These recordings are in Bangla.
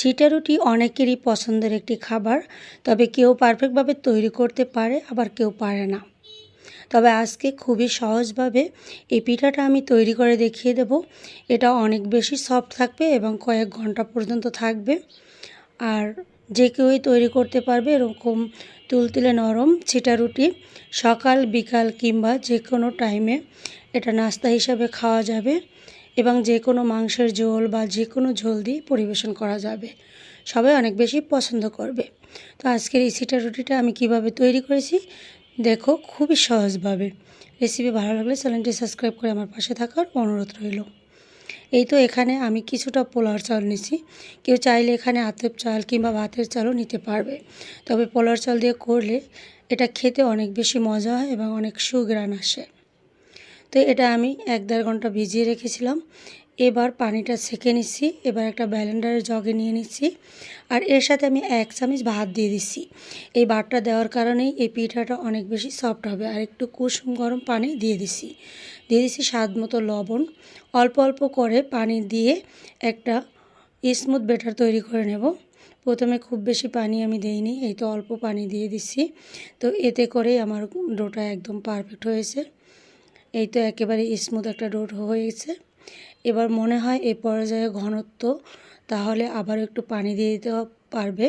ছিটা রুটি অনেকেরই পছন্দের একটি খাবার, তবে কেউ পারফেক্টভাবে তৈরি করতে পারে, আবার কেউ পারে না। তবে আজকে খুবই সহজভাবে এই পিঠাটা আমি তৈরি করে দেখিয়ে দেব। এটা অনেক বেশি সফট থাকবে এবং কয়েক ঘণ্টা পর্যন্ত থাকবে। আর যে কেউই তৈরি করতে পারবে এরকম তুলতুলে নরম ছিটা রুটি সকাল, বিকাল কিংবা যে কোনো টাইমে এটা নাস্তা হিসাবে খাওয়া যাবে। এবং যে কোনো মাংসের ঝোল বা যে কোনো ঝোল দিয়ে পরিবেশন করা যাবে। সবাই অনেক বেশি পছন্দ করবে। তো আজকের এই সিটা রুটিটা আমি কীভাবে তৈরি করেছি, দেখো খুবই সহজভাবে। রেসিপি ভালো লাগলে চ্যানেলটি সাবস্ক্রাইব করে আমার পাশে থাকার অনুরোধ রইল। এই তো এখানে আমি কিছুটা পোলার চাল নিছি কেউ চাইলে এখানে আতেপ চাল কিংবা ভাতের চালও নিতে পারবে। তবে পোলার চাল দিয়ে করলে এটা খেতে অনেক বেশি মজা হয় এবং অনেক সুগ্রান আসে। তো এটা আমি এক দেড় ঘণ্টা ভিজিয়ে রেখেছিলাম। এবার পানিটা ছেঁকে নিচ্ছি, এবার একটা ব্যালেন্ডারের জগে নিয়ে নিচ্ছি আর এর সাথে আমি এক চামচ ভাত দিয়ে দিচ্ছি। এই ভাতটা দেওয়ার কারণেই এই পিঠাটা অনেক বেশি সফট হবে আর একটু কুসুম গরম পানি দিয়ে দিছি দিয়ে দিচ্ছি স্বাদ মতো লবণ। অল্প অল্প করে পানি দিয়ে একটা স্মুথ বেটার তৈরি করে নেব। প্রথমে খুব বেশি পানি আমি দেইনি, এই তো অল্প পানি দিয়ে দিচ্ছি। তো এতে করেই আমার ডোটা একদম পারফেক্ট হয়েছে। এই তো একেবারে স্মুথ একটা ডোট হয়েছে এবার মনে হয় এ পর্যায়ে ঘনত্ব তাহলে আবার একটু পানি দিয়ে দিতে পারবে।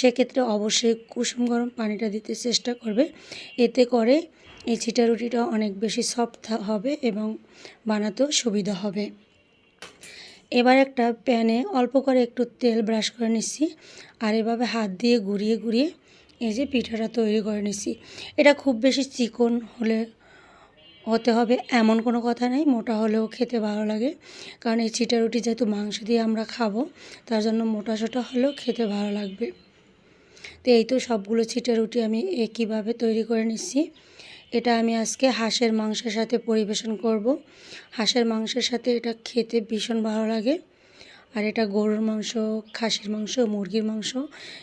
সেক্ষেত্রে অবশ্যই কুসুম গরম পানিটা দিতে চেষ্টা করবে। এতে করে এই ছিটা রুটিটা অনেক বেশি সফট হবে এবং বানাতেও সুবিধা হবে। এবার একটা প্যানে অল্প করে একটু তেল ব্রাশ করে নিচ্ছি আর এভাবে হাত দিয়ে ঘুরিয়ে ঘুরিয়ে এই যে পিঠাটা তৈরি করে নিচ্ছি। এটা খুব বেশি চিকন হলে হতে হবে এমন কোনো কথা নেই, মোটা হলেও খেতে ভালো লাগে। কারণ এই চিটা রুটি যেহেতু মাংস দিয়ে আমরা খাব, তার জন্য মোটা সোটা হলেও খেতে ভালো লাগবে। তো এই তো সবগুলো চিটা রুটি আমি একইভাবে তৈরি করে নিচ্ছি। এটা আমি আজকে হাঁসের মাংসের সাথে পরিবেশন করব। হাঁসের মাংসের সাথে এটা খেতে ভীষণ ভালো লাগে। আর এটা গরুর মাংস, খাসির মাংস, মুরগির মাংস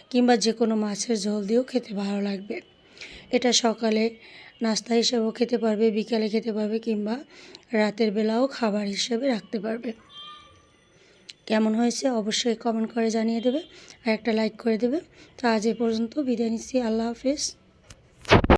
কিংবা যে কোনো মাছের ঝোল দিয়েও খেতে ভালো লাগবে। এটা সকালে নাস্তা হিসেবেও খেতে পারবে, বিকালে খেতে পারবে কিংবা রাতের বেলাও খাবার হিসেবে রাখতে পারবে। কেমন হয়েছে অবশ্যই কমেন্ট করে জানিয়ে দেবে আর একটা লাইক করে দেবে। তো আজ এ পর্যন্ত বিদায় নিচ্ছি, আল্লাহ হাফেজ।